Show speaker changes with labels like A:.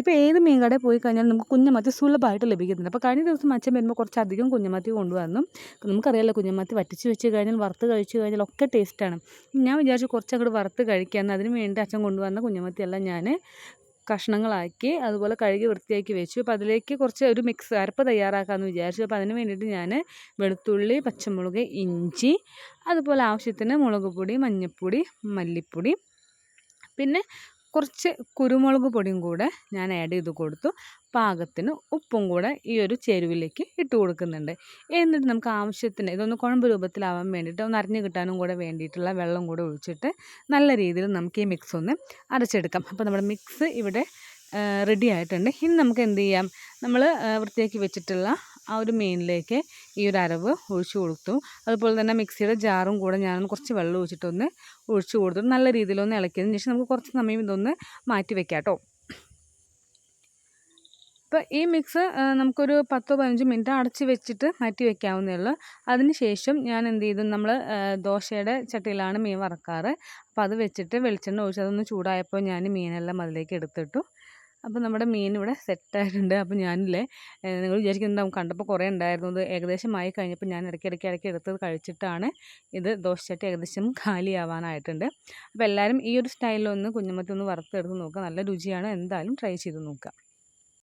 A: ഇപ്പോൾ ഏത് മീൻ കടയിൽ പോയി കഴിഞ്ഞാൽ നമുക്ക് കുഞ്ഞമത്തി സുലഭമായിട്ട് ലഭിക്കുന്നുണ്ട്. അപ്പോൾ കഴിഞ്ഞ ദിവസം അച്ഛൻ വരുമ്പോൾ കുറച്ചധികം കുഞ്ഞമത്തി കൊണ്ടുവന്നു. നമുക്കറിയാമല്ലോ കുഞ്ഞമത്തി വറ്റിച്ച് വെച്ച് കഴിഞ്ഞാൽ വറുത്ത് കഴിച്ച് കഴിഞ്ഞാൽ ഒക്കെ ടേസ്റ്റാണ് ഞാൻ വിചാരിച്ചു കുറച്ച് അങ്ങോട്ട് വറുത്ത് കഴിക്കാമെന്ന് അതിന് വേണ്ടി അച്ഛൻ കൊണ്ടുവന്ന കുഞ്ഞമത്തിയെല്ലാം ഞാൻ കഷ്ണങ്ങളാക്കി അതുപോലെ കഴുകി വൃത്തിയാക്കി വെച്ചു. അപ്പോൾ അതിലേക്ക് കുറച്ച് ഒരു മിക്സ് അരപ്പ് തയ്യാറാക്കാമെന്ന് വിചാരിച്ചു. അപ്പോൾ അതിന് വേണ്ടിയിട്ട് ഞാൻ വെളുത്തുള്ളി പച്ചമുളക് ഇഞ്ചി അതുപോലെ ആവശ്യത്തിന് മുളക് പൊടി മഞ്ഞൾപ്പൊടി മല്ലിപ്പൊടി. പിന്നെ കുറച്ച് കുരുമുളക് പൊടിയും കൂടെ ഞാൻ ആഡ് ചെയ്ത് കൊടുത്തു. പാകത്തിന് ഉപ്പും കൂടെ ഈ ഒരു ചേരുവിലേക്ക് ഇട്ട് കൊടുക്കുന്നുണ്ട്. എന്നിട്ട് നമുക്ക് ആവശ്യത്തിന് ഇതൊന്ന് കുഴമ്പ് രൂപത്തിലാവാൻ വേണ്ടിയിട്ട് ഒന്ന് അരിഞ്ഞ് കിട്ടാനും കൂടെ വേണ്ടിയിട്ടുള്ള വെള്ളം കൂടെ ഒഴിച്ചിട്ട് നല്ല രീതിയിൽ നമുക്ക് ഈ മിക്സ് ഒന്ന് അരച്ചെടുക്കാം. അപ്പോൾ നമ്മുടെ മിക്സ് ഇവിടെ റെഡി ആയിട്ടുണ്ട്. ഇനി നമുക്ക് എന്ത് ചെയ്യാം? നമ്മൾ വൃത്തിയാക്കി വെച്ചിട്ടുള്ള ആ ഒരു മീനിലേക്ക് ഈ ഒരു അരവ് ഒഴിച്ചു കൊടുത്തു. അതുപോലെ തന്നെ മിക്സിയുടെ ജാറും കൂടെ ഞാനൊന്ന് കുറച്ച് വെള്ളം ഒഴിച്ചിട്ടൊന്ന് ഒഴിച്ചു കൊടുത്തു നല്ല രീതിയിലൊന്ന് ഇളക്കിയതിന് ശേഷം നമുക്ക് കുറച്ച് സമയം ഇതൊന്ന് മാറ്റി വെക്കാം കേട്ടോ. ഈ മിക്സ് നമുക്കൊരു പത്തോ പതിനഞ്ച് മിനിറ്റ് അടച്ച് വെച്ചിട്ട് മാറ്റി വെക്കാവുന്നേ ഉള്ളൂ. അതിന് ശേഷം ഞാൻ എന്ത് ചെയ്തു നമ്മൾ ദോശയുടെ ചട്ടിയിലാണ് മീൻ വറക്കാറ്. അപ്പോൾ അത് വെച്ചിട്ട് വെളിച്ചെണ്ണ ഒഴിച്ച് അതൊന്ന് ചൂടായപ്പോൾ ഞാൻ മീനെല്ലാം അതിലേക്ക് എടുത്തിട്ടു. അപ്പോൾ നമ്മുടെ മീൻ ഇവിടെ സെറ്റായിട്ടുണ്ട് അപ്പോൾ ഞാനില്ലേ നിങ്ങൾ വിചാരിക്കുന്നുണ്ടാവും കണ്ടപ്പോൾ കുറേ ഉണ്ടായിരുന്നു. ഇത് ഏകദേശം ആയി കഴിഞ്ഞപ്പോൾ ഞാൻ ഇടയ്ക്ക് ഇടയ്ക്ക് ഇടയ്ക്ക് എടുത്തത് കഴിച്ചിട്ടാണ് ഇത് ദോശച്ചട്ടി ഏകദേശം കാലിയാവാനായിട്ടുണ്ട് അപ്പോൾ എല്ലാവരും ഈ ഒരു സ്റ്റൈലിലൊന്ന് കുഞ്ഞുമത്തി ഒന്ന് വറുത്തെടുത്ത് നോക്കുക നല്ല രുചിയാണ്. എന്തായാലും ട്രൈ ചെയ്ത് നോക്കുക